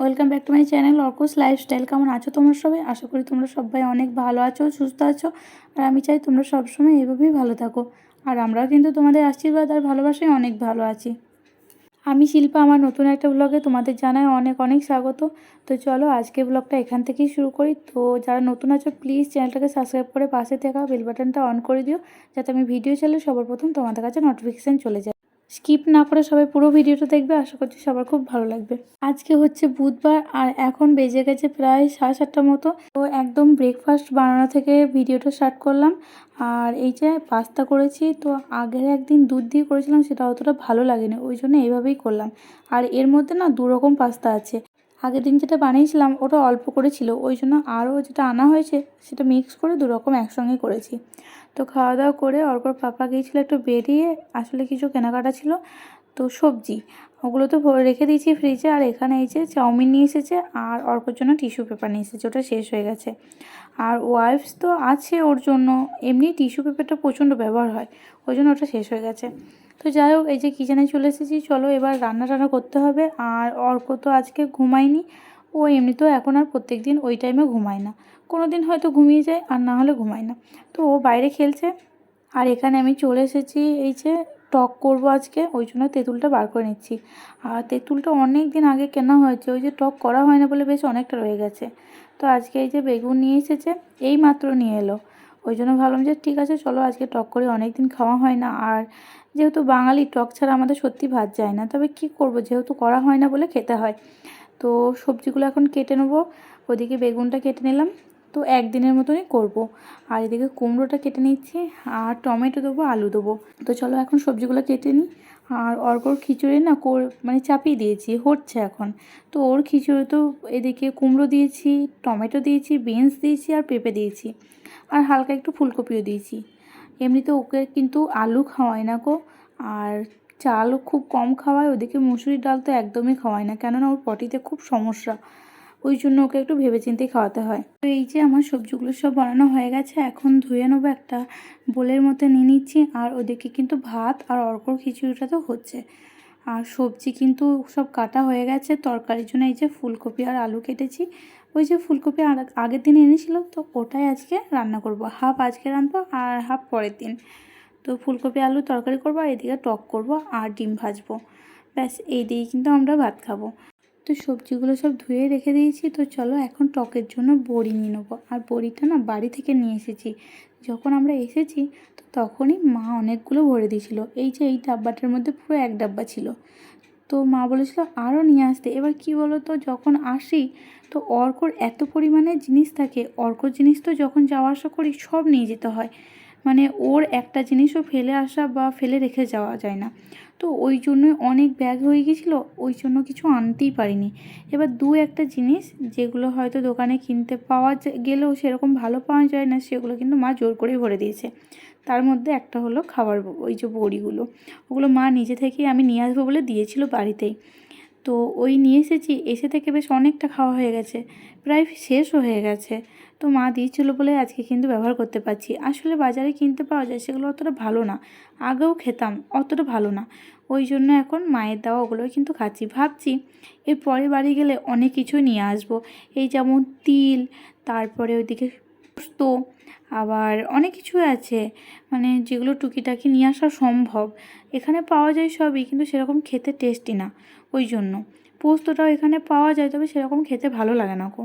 Welcome back to my channel অর্কুস lifestyle. কেমন আছো তোমরা সবাই? আশা করি তোমরা সবাই অনেক ভালো আছো, সুস্থ আছো। আর আমি চাই তোমরা সবসময় এভাবেই ভালো থাকো। আর আমরাও কিন্তু তোমাদের আশীর্বাদ আর ভালোবাসায় অনেক ভালো আছি। আমি শিল্পা, আমার নতুন একটা ব্লগে তোমাদের জানাই অনেক অনেক স্বাগত। তো চলো আজকে ব্লগটা এখান থেকেই শুরু করি। তো যারা নতুন আছো প্লিজ চ্যানেলটাকে সাবস্ক্রাইব করে পাশে থাকা বেল বাটনটা অন করে দিও, যাতে আমি ভিডিও চাইলে সবার প্রথম তোমাদের কাছে নোটিফিকেশান চলে যায়। স্কিপ না করে সবাই পুরো ভিডিওটা দেখবে, আশা করছি সবার খুব ভালো লাগবে। আজকে হচ্ছে বুধবার, আর এখন বেজে গেছে প্রায় সাড়ে সাতটার মতো। তো একদম ব্রেকফাস্ট বানানো থেকে ভিডিওটা স্টার্ট করলাম। আর এই যে পাস্তা করেছি, তো আগের একদিন দুধ দিয়ে করেছিলাম, সেটা অতটা ভালো লাগেনি, ওই জন্য এইভাবেই করলাম। আর এর মধ্যে না দু রকম পাস্তা আছে। আগের দিন যেটা বানিয়েছিলাম, ওটা অল্প করে ছিল, ওই জন্য আরও যেটা আনা হয়েছে, সেটা মিক্স করে দু রকম একসঙ্গে করেছি। তো খাওয়া দাওয়া করে অর্কর পাপা গিয়েছিল একটু বেরিয়ে, আসলে কিছু কেনাকাটা ছিল, তো সবজি। ওগুলো তো রেখে দিয়েছি ফ্রিজে আর এখানে এই যে চাউমিন নিয়ে এসেছে, আর অর্কর জন্য টিস্যু পেপার নিয়ে এসেছে, ওটা শেষ হয়ে গেছে। আর ওয়াইফস তো আছে ওর জন্য, এমনি টিস্যু পেপারটা প্রচণ্ড ব্যবহার হয়, ওই জন্য ওটা শেষ হয়ে গেছে। তো যাই হোক, এই যে কিচেনে চলে এসেছি, চলো এবার রান্না টান্না করতে হবে, আর অর্ক তো আজকে ঘুমায়নি ও এমনিতেও এখন আর প্রত্যেক দিন ওই টাইমে ঘুমায় না। কোনো দিন হয়তো ঘুমিয়ে যায়, আর না হলে ঘুমায় না। তো ও বাইরে খেলছে, আর এখানে আমি চলে এসেছি, এই যে টক করব আজকে, ওই জন্য তেঁতুলটা বার করে নিচ্ছি। আর তেঁতুলটা অনেক দিন আগে কেনা হয়েছে, ওই যে টক করা হয় না বলে বেশ অনেকটা রয়ে গেছে। তো আজকে এই যে বেগুন নিয়ে এসেছে, এই মাত্র নিয়ে এলো। ওই জন্য ভাবলাম যে ঠিক আছে, চলো আজকে টক করে অনেক দিন খাওয়া হয় না। আর যেহেতু বাঙালি টক ছাড়া আমাদের সত্যি ভাত যায় না, তবে কি করব? যেহেতু করা হয় না বলে খেতে হয়। তো সবজিগুলো এখন কেটে নেব। ওদিকে বেগুনটা কেটে নিলাম। তো একদিনের মতনই করব। আর এদিকে কুমড়োটা কেটে নিচ্ছি আর টমেটো দেবো, আলু দেবো। তো চলো এখন সবজিগুলো কেটে নিই। আর অর্কর খিচুড়ি না কর মানে চাপিয়ে দিয়েছি, হচ্ছে এখন। তো ওর খিচুড়ি তো এদিকে কুমড়ো দিয়েছি, টমেটো দিয়েছি, বিনস দিয়েছি আর পেঁপে দিয়েছি। আর হালকা একটু ফুলকপিও দিয়েছি। এমনিতে ওকে কিন্তু আলু খাওয়ায় না গো। আর চালও খুব কম খাওয়ায়, ওদিকে মুসুরির ডাল তো একদমই খাওয়ায় না, কেননা ওর পটিতে খুব সমস্যা। ওই জন্য ওকে একটু ভেবেচিন্তে খাওয়াতে হয়। তো এই যে আমার সবজিগুলো সব বানানো হয়ে গেছে, এখন ধুয়ে নেব একটা বোলের মতো নিয়ে নিচ্ছি, আর ওদিকে কিন্তু ভাত আর অর্কর খিচুড়িটা তো হচ্ছে। আর সবজি কিন্তু সব কাটা হয়ে গেছে, তরকারির জন্য এই যে ফুলকপি আর আলু কেটেছি। ওই যে ফুলকপি আর আগের দিন এনেছিল, তো ওটাই আজকে রান্না করব। হাফ আজকে রাঁধবো আর হাফ পরের দিন। তো ফুলকপি, আলু তরকারি করব আর এদিকে টক করব আর ডিম ভাজবো। ব্যাস, এই দিয়েই কিন্তু আমরা ভাত খাব। তো সবজিগুলো সব ধুয়ে রেখে দিয়েছি, তো চলো এখন টকের জন্য বড়ি নিয়ে নেব। আর বড়িটা না বাড়ি থেকে নিয়ে এসেছি। যখন আমরা এসেছি, তো তখনই মা অনেকগুলো ভরে দিয়েছিল। এই যে এই ডাব্বাটার মধ্যে পুরো এক ডাব্বা ছিল। তো মা বলেছিল আরও নিয়ে আসতে। এবার কি বলো তো যখন আসি, তো অর্কর এত পরিমাণে জিনিস থাকে। অর্কর জিনিস তো যখন যাওয়া আসা করি, সব নিয়ে যেতে হয়। মানে ওর একটা জিনিসও ফেলে আসা বা ফেলে রেখে যাওয়া যায় না। তো ওই জন্যই অনেক ব্যাগ হয়ে গেছিল ওই জন্য কিছু আনতেই পারিনি। এবার দু একটা জিনিস যেগুলো হয়তো দোকানে কিনতে পাওয়া গেলেও সেরকম ভালো পাওয়া যায় না, সেগুলো কিন্তু মা জোর করেই ভরে দিয়েছে। তার মধ্যে একটা হলো খাবার ওই যে বড়িগুলো, ওগুলো মা নিজে থেকেই আমি নিয়ে আসব বলে দিয়েছিল বাড়িতেই। তো ওই নিয়ে এসেছি, এসে থেকে বেশ অনেকটা খাওয়া হয়ে গেছে, প্রায় শেষও হয়ে গেছে। তো মা দিয়েছিলো বলে আজকে কিন্তু ব্যবহার করতে পারছি। আসলে বাজারে কিনতে পাওয়া যায় সেগুলো অতটা ভালো না, আগেও খেতাম, অতটা ভালো না। ওই জন্য এখন মায়ের দেওয়া ওগুলোই কিন্তু খাচ্ছি। ভাবছি এরপরে বাড়ি গেলে অনেক কিছুই নিয়ে আসব। এই যেমন তিল, তারপরে ওইদিকে পোস্ত আবার অনেক কিছুই আছে। মানে যেগুলো টুকিটাকি নিয়ে আসা সম্ভব। এখানে পাওয়া যায় সবই, কিন্তু সেরকম খেতে টেস্টি না। ওই জন্য। পোস্তটাও এখানে পাওয়া যায়, তবে সেরকম খেতে ভালো লাগে না কো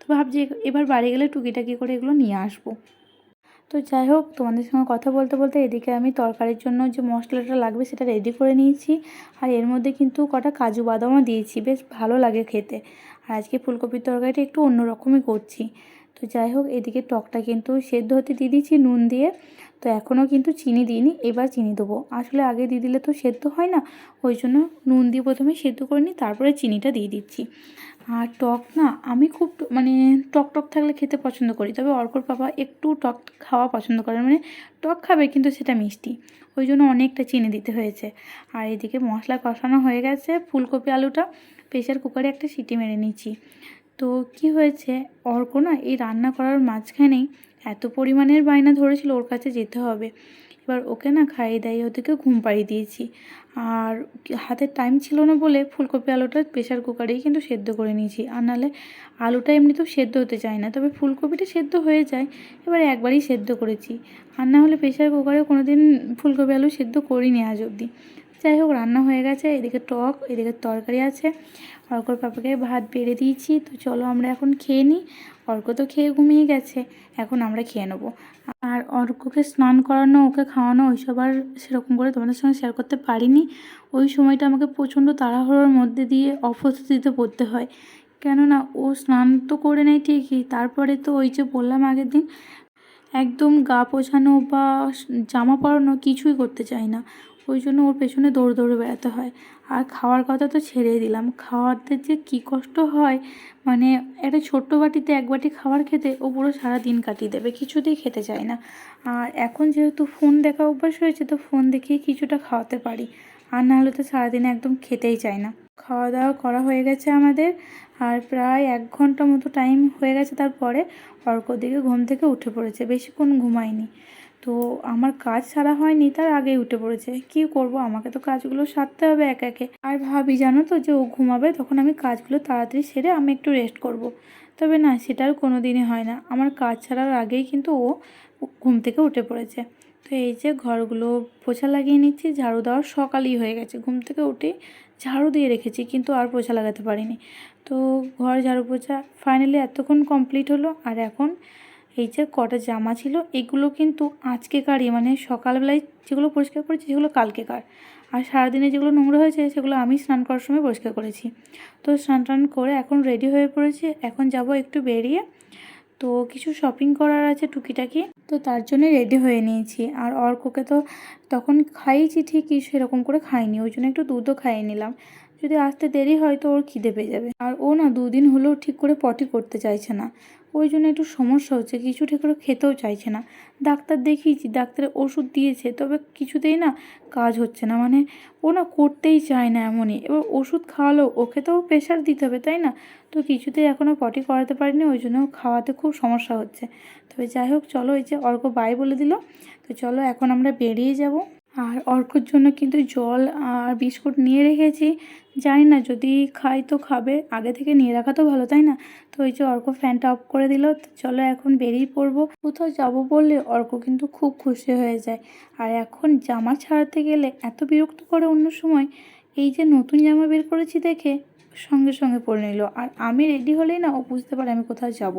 তো ভাবছি এবার বাড়ি গেলে টুকিটাকি করে এগুলো নিয়ে আসব। তো যাই হোক, তোমাদের সঙ্গে কথা বলতে বলতে এদিকে আমি তরকারির জন্য যে মশলাটা লাগবে সেটা রেডি করে নিয়েছি। আর এর মধ্যে কিন্তু কটা কাজু বাদামও দিয়েছি। বেশ ভালো লাগে খেতে। আর আজকে ফুলকপির তরকারিটা একটু অন্যরকমই করছি। তো যাই হোক, এদিকে টকটা কিন্তু সেদ্ধ হতে দিয়ে দিচ্ছি নুন দিয়ে। তো এখনও কিন্তু চিনি দিইনি, এবার চিনি দেবো। আসলে আগে দিয়ে দিলে তো সেদ্ধ হয় না, ওই জন্য নুন দিয়ে প্রথমে সেদ্ধ করে নিই তারপরে চিনিটা দিয়ে দিচ্ছি। আর টক না, আমি খুব মানে টক টক থাকলে খেতে পছন্দ করি, তবে অর্কর পাপা একটু টক খাওয়া পছন্দ করে মানে টক খাবে কিন্তু সেটা মিষ্টি, ওই জন্য অনেকটা চিনি দিতে হয়েছে। আর এদিকে মশলা কষানো হয়ে গেছে, ফুলকপি আলুটা প্রেশার কুকারে একটা সিটি মেরে নিচ্ছি তো কি হয়েছে? অর্ক না এই রান্না করার মাঝখানেই এত পরিমাণের বায়না ধরেছিল ওর কাছে যেতে হবে। এবার ওকে না খাইয়ে দাইয়ে ওদেরকে ঘুম পাড়িয়ে দিয়েছি। আর হাতের টাইম ছিল না বলে ফুলকপি আলুটা প্রেশার কুকারেই কিন্তু সেদ্ধ করে নিয়েছি। আর নাহলে আলুটা এমনিতেও সেদ্ধ হতে চায় না। তবে ফুলকপিটা সেদ্ধ হয়ে যায়, এবার একবারই সেদ্ধ করেছি। আর না হলে প্রেশার কুকারে কোনো দিন ফুলকপি আলু সেদ্ধ করিনি আজ অবধি। যাই হোক, রান্না হয়ে গেছে। এদিকে টক, এদিকে তরকারি আছে। অর্কর পাপাকে ভাত বেড়ে দিয়েছি, তো চলো আমরা এখন খেয়ে নিই। অর্ক তো খেয়ে ঘুমিয়ে গেছে, এখন আমরা খেয়ে নেব। আর অর্ককে স্নান করানো, ওকে খাওয়ানো, ওইসব আর সেরকম করে তোমাদের সঙ্গে শেয়ার করতে পারিনি। ওই সময়টা আমাকে প্রচণ্ড তাড়াহুড়োর মধ্যে দিয়ে অপ্রস্তুতিতে পড়তে হয়। কেননা ও স্নান তো করে নেয় ঠিকই, তারপরে তো ওই যে বললাম আগের দিন, একদম গা পোছানো বা জামা পরানো কিছুই করতে চায় না। ওই জন্য ওর পেছনে দৌড় দৌড়ে বেড়াতে হয়। আর খাওয়ার কথা তো ছেড়েই দিলাম। খাওয়াতে যে কী কষ্ট হয় মানে একটা ছোট্ট বাটিতে এক বাটি খাবার খেতে ও পুরো সারা দিন কাটিয়ে দেবে, কিছুতেই খেতে চায় না। আর এখন যেহেতু ফোন দেখা অভ্যাস হয়েছে, তো ফোন দেখেই কিছুটা খাওয়াতে পারি। আর নাহলে তো সারাদিন একদম খেতেই চায় না। খাওয়া দাওয়া করা হয়ে গেছে আমাদের। আর প্রায় এক ঘণ্টা মতো টাইম হয়ে গেছে তারপরে অর্ক দিকে ঘুম থেকে উঠে পড়েছে। বেশিক্ষণ ঘুমায়নি। তো আমার কাজ সারা হয়নি, তার আগেই উঠে পড়েছে। কি করব? আমাকে তো কাজগুলো সারতে হবে এক একে। আর ভাবি, জানো তো, যে ও ঘুমাবে, তখন আমি কাজগুলো তাড়াতাড়ি সেরে আমি একটু রেস্ট করব। তবে না, সেটা আর কোনো দিনই হয় না। আমার কাজ ছাড়ার আগেই কিন্তু ও ঘুম থেকে উঠে পড়েছে। তো এই যে ঘরগুলো পোছা লাগিয়ে নিচ্ছি, ঝাড়ু দেওয়ার সকালই হয়ে গেছে। ঘুম থেকে উঠে ঝাড়ু দিয়ে রেখেছি, কিন্তু আর পোছা লাগাতে পারিনি। তো ঘর ঝাড়ু পোছা ফাইনালি এতক্ষণ কমপ্লিট হলো, আর এখন এই যে কটা জামা ছিল, এগুলো কিন্তু আজকেকারই মানে সকালবেলায় যেগুলো পরিষ্কার করেছি সেগুলো কালকেকার আর সারাদিনে যেগুলো নোংরা হয়েছে সেগুলো আমি স্নান করার সময় পরিষ্কার করেছি। তো স্নান টান করে এখন রেডি হয়ে পড়েছি, এখন যাব একটু বেরিয়ে। তো কিছু শপিং করার আছে টুকিটাকি, তো তার জন্য রেডি হয়ে নিয়েছি। আর অর্ককে তো তখন খাইয়েছি ঠিকই, সেরকম করে খাইনি, ওই জন্য একটু দুধও খাইয়ে নিলাম। যদি আসতে দেরি হয় তো ওর খিদে পেয়ে যাবে। আর ও না দুদিন হলেও ঠিক করে পটি করতে চাইছে না। ওই জন্য একটু সমস্যা হচ্ছে, কিছু ঠিক করে খেতেও চাইছে না। ডাক্তার দেখিয়েছি, ডাক্তারে ওষুধ দিয়েছে, তবে কিছুতেই না কাজ হচ্ছে না। মানে ও না করতেই চায় না এমনই। এবার ওষুধ খাওয়ালেও ওকে তো প্রেশার দিতে হবে, তাই না? তো কিছুতেই এখনও পটি করাতে পারিনি, ওই জন্য খাওয়াতে খুব সমস্যা হচ্ছে। তবে যাই হোক, চলো এই যে অর্ক বাই বলে দিল। তো চলো, এখন আমরা বেরিয়ে যাব। আর অর্কর জন্য কিন্তু জল আর বিস্কুট নিয়ে রেখেছি। জানি না, যদি খাই তো খাবে, আগে থেকে নিয়ে রাখা তো ভালো, তাই না? তো ওই যে অর্ক ফ্যানটা অফ করে দিল চলো এখন বেরিয়ে পড়ব। কোথাও যাব বললে অর্ক কিন্তু খুব খুশি হয়ে যায়। আর এখন জামা ছাড়াতে গেলে এত বিরক্ত করে অন্য সময়, এই যে নতুন জামা বের করেছি দেখে সঙ্গে সঙ্গে পরে নিল। আর আমি রেডি হলেই না ও বুঝতে পারে আমি কোথাও যাব,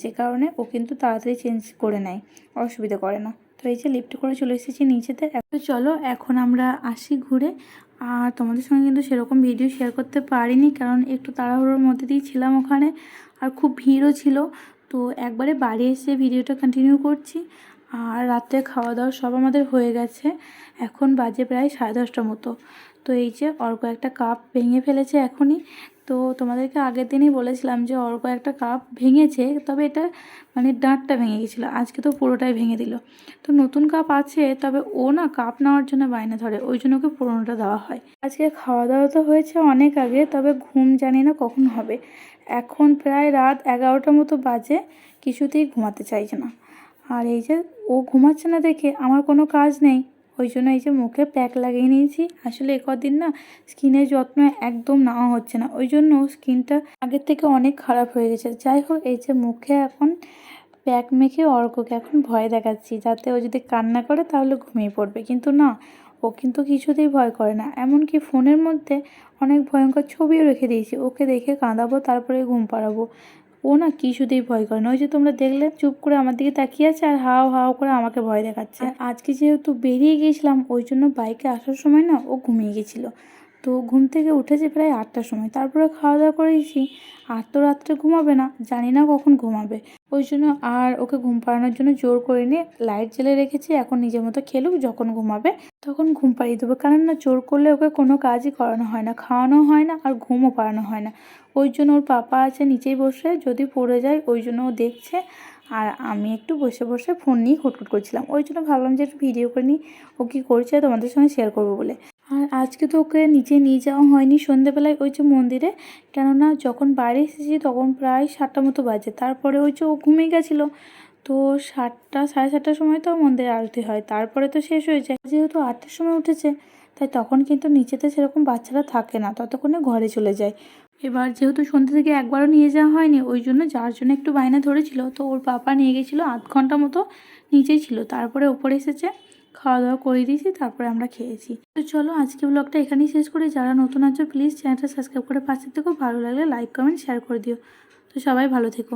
যে কারণে ও কিন্তু তাড়াতাড়ি চেঞ্জ করে নেয়, অসুবিধা করে না। তো এই যে লিফট করে চলে এসেছি নিচেতে। তো চলো, এখন আমরা আসি ঘুরে। আর তোমাদের সঙ্গে কিন্তু সেরকম ভিডিও শেয়ার করতে পারিনি, কারণ একটু তাড়াহুড়োর মধ্যে দিয়ে ছিলাম ওখানে। আর খুব ভিড়ও ছিল। তো একবারে বাড়ি এসে ভিডিওটা কন্টিনিউ করছি। আর রাত্রে খাওয়া দাওয়া সব আমাদের হয়ে গেছে। এখন বাজে প্রায় সাড়ে দশটার মতো। তো এই যে অর্ক একটা কাপ ভেঙে ফেলেছে এখনই। তো তোমাদেরকে আগের দিনই বলেছিলাম যে অর্ক একটা কাপ ভেঙেছে, তবে এটা মানে ডাঁটটা ভেঙে গেছিল। আজকে তো পুরোটাই ভেঙে দিল। তো নতুন কাপ আছে, তবে ও না কাপ নেওয়ার জন্য বায়না ধরে, ওই জন্য ওকে পুরোনোটা দেওয়া হয়। আজকে খাওয়া দাওয়া তো হয়েছে অনেক আগে, তবে ঘুম জানি না কখন হবে। এখন প্রায় রাত এগারোটার মতো বাজে, কিছুতেই ঘুমাতে চাইছে না। আর এই যে ও ঘুমাচ্ছে না দেখে আমার কোনো কাজ নেই। ওই জন্য এই যে মুখে প্যাক লাগিয়ে নিয়েছি। আসলে এ কদিন না স্কিনের যত্ন একদম নেওয়া হচ্ছে না। ওই জন্য স্কিনটা আগের থেকে অনেক খারাপ হয়ে গেছে। যাই হোক, এই যে মুখে এখন প্যাক মেখে অর্ককে এখন ভয় দেখাচ্ছি। যাতে ও যদি কান্না করে তাহলে ঘুমিয়ে পড়বে। কিন্তু না, ও কিন্তু কিছুতেই ভয় করে না। এমনকি ফোনের মধ্যে অনেক ভয়ঙ্কর ছবিও রেখে দিয়েছি। ওকে দেখে কাঁদাবো, তারপরে ঘুম পাড়াবো। ও না কিছুতেই ভয় করে না ওই যে তোমরা দেখলে চুপ করে আমার দিকে তাকিয়ে আছে আর হাও হাও করে আমাকে ভয় দেখাচ্ছে। আজকে যেহেতু বেরিয়ে গিয়েছিলাম, ওই জন্য বাইকে আসার সময় না ও ঘুমিয়ে গেছিল তো ঘুম থেকে উঠেছে প্রায় আটটার সময়। তারপরে খাওয়া দাওয়া করেছি আর তো রাত্রে ঘুমাবে না, জানি না কখন ঘুমাবে। ওই জন্য আর ওকে ঘুম পাড়ানোর জন্য জোর করে নিয়ে লাইট জ্বেলে রেখেছি। এখন নিজের মতো খেলুক, যখন ঘুমাবে তখন ঘুম পাড়িয়ে দেবো। কারণ না, জোর করলে ওকে কোনো কাজই করানো হয় না খাওয়ানো হয় না আর ঘুমও পাড়ানো হয় না। ওই জন্য ওর পাপা আছে নিচেই বসে, যদি পড়ে যায় ওই জন্য ও দেখছে। আর আমি একটু বসে বসে ফোন নিয়ে খুটখুট করছিলাম। ওই জন্য ভাবলাম যে একটু ভিডিও করে নিই। ও কী করছে তোমাদের সঙ্গে শেয়ার করব বলে। আর আজকে তো ওকে নিচে নিয়ে যাওয়া হয়নি সন্ধেবেলায় ওই যে মন্দিরে। কেননা যখন বাড়ি এসেছি তখন প্রায় সাতটা মতো বাজে। তারপরে ওই যে ও ঘুমিয়ে গেছিল। তো সাতটা, সাড়ে সাতটার সময় তো মন্দিরে আরতি হয়। তারপরে তো শেষ হয়ে যায়। যেহেতু আটটার সময় উঠেছে, তাই তখন কিন্তু নিচেতে সেরকম বাচ্চারা থাকে না। ততক্ষণে ঘরে চলে যায়। এবার যেহেতু সন্ধ্যে থেকে একবারও নিয়ে যাওয়া হয়নি, ওই জন্য যার জন্য একটু বায়না ধরেছিল, তো ওর পাপা নিয়ে গেছিল আধ ঘণ্টা মতো নিচেই ছিল। তারপরে ওপরে এসেছে খাওয়া দাওয়া করে দিয়েছি, তারপরে আমরা খেয়েছি। তো চলো আজকে ব্লগটা এখানেই শেষ করি। যারা নতুন আছো প্লিজ চ্যানেলটা সাবস্ক্রাইব করে পাশে থেকো। ভালো লাগলে লাইক কমেন্ট শেয়ার করে দিও। তো সবাই ভালো থেকো।